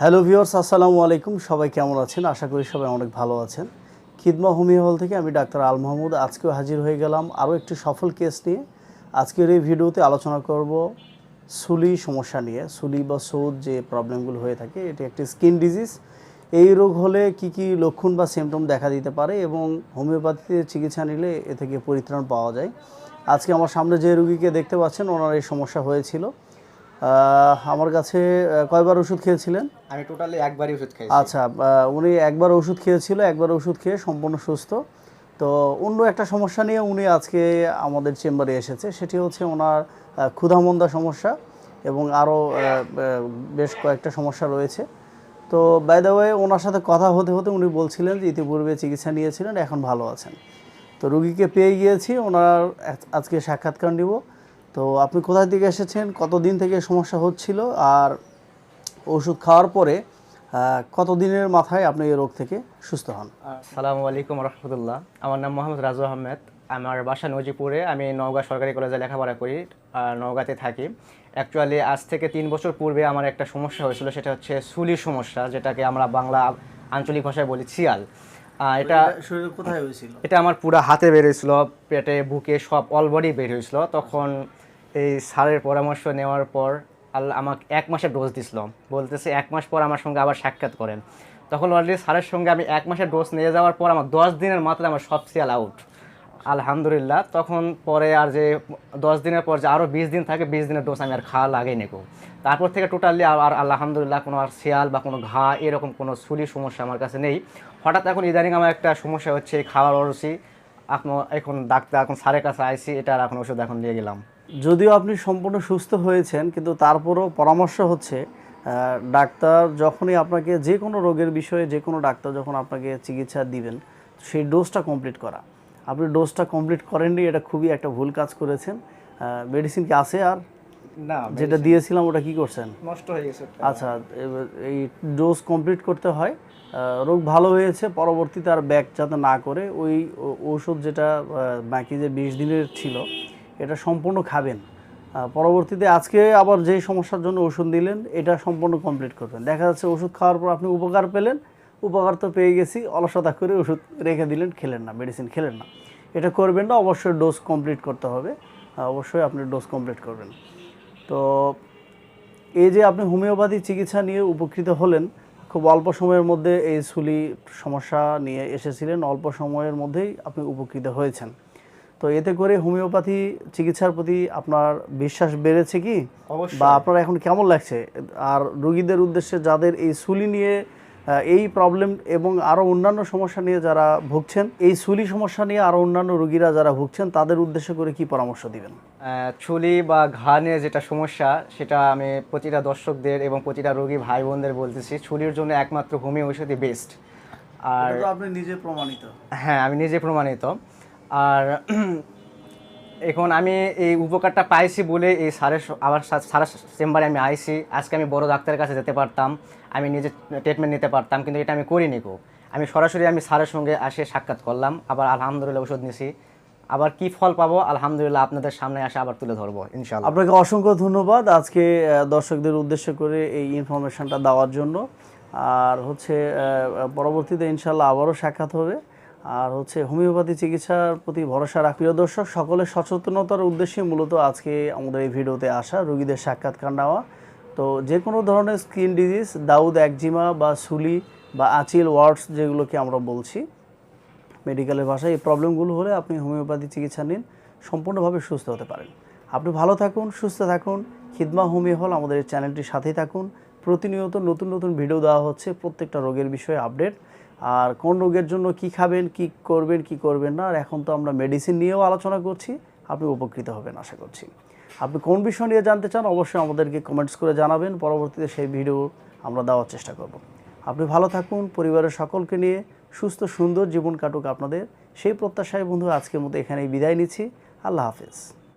Hello viewers, আসসালামু আলাইকুম। সবাই কেমন আছেন? আশা করি সবাই অনেক ভালো আছেন। খিদমা হোমিও হল থেকে আমি ডাক্তার আল মাহমুদ আজকেও হাজির হয়ে গেলাম আরও একটি সফল কেস নিয়ে। আজকের এই ভিডিওতে আলোচনা করব সুলি সমস্যা নিয়ে। সুলি বা সৌদ যে প্রবলেমগুলো হয়ে থাকে, এটি একটি স্কিন ডিজিজ এই রোগ হলে কি কি লক্ষণ বা সিমটম দেখা দিতে পারে এবং হোমিওপ্যাথিতে চিকিৎসা নিলে এ থেকে পরিত্রাণ পাওয়া যায়। আজকে আমার সামনে যে রুগীকে দেখতে পাচ্ছেন, ওনার এই সমস্যা হয়েছিল। আমার কাছে কয়বার ওষুধ খেয়েছিলেন? আমি টোটালি একবারই ওষুধ খাইছি আচ্ছা উনি একবার ওষুধ খেয়েছিল একবার ওষুধ খেয়ে সম্পূর্ণ সুস্থ। তো অন্য একটা সমস্যা নিয়ে উনি আজকে আমাদের চেম্বারে এসেছে সেটি হচ্ছে ওনার ক্ষুধামন্দা সমস্যা এবং আরও বেশ কয়েকটা সমস্যা রয়েছে। তো বাই দ্য ওয়ে ওনার সাথে কথা হতে হতে উনি বলছিলেন যে ইতিপূর্বে চিকিৎসা নিয়েছিলেন এখন ভালো আছেন। তো রুগীকে পেয়ে গিয়েছি ওনার আজকে সাক্ষাৎকার নিব। তো আপনি কোথায় থেকে এসেছেন? কতদিন থেকে সমস্যা হচ্ছিল? আর ওষুধ খাওয়ার পরে কতদিনের মাথায় আপনি এই রোগ থেকে সুস্থ হন? সালামু আলাইকুম রহমতুল্লাহ। আমার নাম মোহাম্মদ রাজু আহমেদ। আমার বাসা নজিপুরে। আমি নওগাঁ সরকারি কলেজে লেখাপড়া করি আর নওগাঁতে থাকি। অ্যাকচুয়ালি আজ থেকে তিন বছর পূর্বে আমার একটা সমস্যা হয়েছিল সেটা হচ্ছে সুলির সমস্যা যেটাকে আমরা বাংলা আঞ্চলিক ভাষায় বলি চিয়াল এটা শরীরে কোথায় হয়েছিল? এটা আমার পুরো হাতে বের হয়েছিল পেটে বুকে সব অল বডি বের হয়েছিল। তখন এই স্যারের পরামর্শ নেওয়ার পর আল্লাহ আমাকে এক মাসের ডোজ দিছিল। বলতেছে এক মাস পর আমার সঙ্গে আবার সাক্ষাৎ করেন। তখন অলরেডি স্যারের সঙ্গে আমি এক মাসের ডোজ নিয়ে যাওয়ার পর আমার দশ দিনের মাথায় আমার সব সিয়াল আউট আলহামদুলিল্লাহ, তখন পরে আর যে দশ দিনের পর যে আরও বিশ দিন থাকে, বিশ দিনের ডোজ আমি আর খাওয়া লাগেই নেকো তারপর থেকে টোটালি আর আলহামদুলিল্লাহ কোনো আর শিয়াল বা কোনো ঘা এরকম কোনো সুলি সমস্যা আমার কাছে নেই। হঠাৎ এখন ইদানিং আমার একটা সমস্যা হচ্ছে খাওয়ার অরুচি। এখন এখন ডাক্তার, এখন স্যারের কাছে আইসি, এটার এখন ওষুধ এখন নিয়ে গেলাম। যদিও আপনি সম্পূর্ণ সুস্থ হয়েছেন কিন্তু তারপরও পরামর্শ হচ্ছে ডাক্তার যখনই আপনাকে যে কোনো রোগের বিষয়ে যে কোনো ডাক্তার যখন আপনাকে চিকিৎসা দিবেন সেই ডোজটা কমপ্লিট করা। আপনি ডোজটা কমপ্লিট করেননি এটা খুবই একটা ভুল কাজ করেছেন। মেডিসিন কি আছে আর? না যেটা দিয়েছিলাম ওটা কি করছেন? নষ্ট হয়ে গেছে আচ্ছা এই ডোজ কমপ্লিট করতে হয়। রোগ ভালো হয়েছে পরবর্তীতে আর ব্যাক যাতে না করে ওই ও- ঔষধ যেটা বাকি যে বিশ দিনের ছিল এটা সম্পূর্ণ খাবেন। পরবর্তীতে আজকে আবার যেই সমস্যার জন্য ওষুধ দিলেন, এটা সম্পূর্ণ কমপ্লিট করবেন। দেখা যাচ্ছে ওষুধ খাওয়ার পর আপনি উপকার পেলেন, উপকার তো পেয়ে গেছি, অলসতা করে ওষুধ রেখে দিলেন, খেলেন না মেডিসিন খেলেন না। এটা করবেন না, অবশ্যই ডোজ কমপ্লিট করতে হবে। অবশ্যই আপনি ডোজ কমপ্লিট করবেন। তো এই যে আপনি হোমিওপ্যাথি চিকিৎসা নিয়ে উপকৃত হলেন, খুব অল্প সময়ের মধ্যে এই সুলি সমস্যা নিয়ে এসেছিলেন, অল্প সময়ের মধ্যেই আপনি উপকৃত হয়েছেন। তো এতে করে হোমিওপ্যাথি চিকিৎসার প্রতি আপনার বিশ্বাস বেড়েছে কি? বা আপনার এখন কেমন লাগছে? আর রোগীদের উদ্দেশ্যে যাদের এই সুলি নিয়ে এই প্রবলেম এবং আরও অন্যান্য সমস্যা নিয়ে যারা ভুগছেন এই সুলি সমস্যা নিয়ে আরও অন্যান্য রোগীরা যারা ভুগছেন তাদের উদ্দেশ্য করে কি পরামর্শ দিবেন? ছুলি বা ঘা নিয়ে যেটা সমস্যা সেটা আমি প্রতিটা দর্শকদের এবং প্রতিটা রোগী ভাই বোনদের বলতেছি ছুলির জন্য একমাত্র হোমিও ঔষধই বেস্ট আর আপনি নিজে প্রমাণিত। হ্যাঁ আমি নিজে প্রমাণিত। আর এখন আমি এই উপকারটা পাইছি বলে এই স্যারের স- আবার সা- স্যারের চেম্বারে আমি আইছি। আজকে আমি বড় ডাক্তারের কাছে যেতে পারতাম। আমি নিজে ট্রিটমেন্ট নিতে পারতাম, কিন্তু এটা আমি করিনি কো আমি সরাসরি আমি স্যারের সঙ্গে আসে সাক্ষাৎ করলাম, আবার আলহামদুলিল্লাহ ওষুধ নিছি। আবার কি ফল পাবো? আলহামদুলিল্লাহ আপনাদের সামনে আসে আবার তুলে ধরবো ইনশাল্লাহ আপনাকে অসংখ্য ধন্যবাদ আজকে দর্শকদের উদ্দেশ্য করে এই ইনফরমেশনটা দেওয়ার জন্য। আর হচ্ছে পরবর্তীতে ইনশাল্লাহ আবারও সাক্ষাৎ হবে। আর হচ্ছে হোমিওপ্যাথি চিকিৎসার প্রতি ভরসা রাখ প্রিয় দর্শক সকলের সচেতনতার উদ্দেশ্যে মূলত আজকে আমাদের এই ভিডিওতে আসা রোগীদের সাক্ষাৎকার নেওয়া। তো যে কোনো ধরনের স্কিন ডিজিজ, দাউদ একজিমা বা সুলি বা আচিল ওয়ার্ডস যেগুলোকে আমরা বলছি, মেডিকেলের ভাষায় এই প্রবলেমগুলো হলে আপনি হোমিওপ্যাথি চিকিৎসা নিন, সম্পূর্ণভাবে সুস্থ হতে পারেন। আপনি ভালো থাকুন, সুস্থ থাকুন, খিদমা হোমিও হল আমাদের চ্যানেলটির সাথেই থাকুন। প্রতিনিয়ত নতুন নতুন ভিডিও দেওয়া হচ্ছে, প্রত্যেকটা রোগের বিষয়ে আপডেট। আর কোন রোগের জন্য কি খাবেন, কি করবেন কি করবেন না, আর এখন তো আমরা মেডিসিন নিয়েও আলোচনা করছি। আপনি উপকৃত হবেন আশা করছি। আপনি কোন বিষয় নিয়ে জানতে চান অবশ্যই আমাদেরকে কমেন্টস করে জানাবেন। পরবর্তীতে সেই ভিডিও আমরা দেওয়ার চেষ্টা করব। আপনি ভালো থাকুন, পরিবারের সকলকে নিয়ে। সুস্থ, সুন্দর জীবন কাটুক আপনাদের। সেই প্রত্যাশায় বন্ধু, আজকের মতো এখানেই বিদায় নিচ্ছি। আল্লাহ হাফেজ।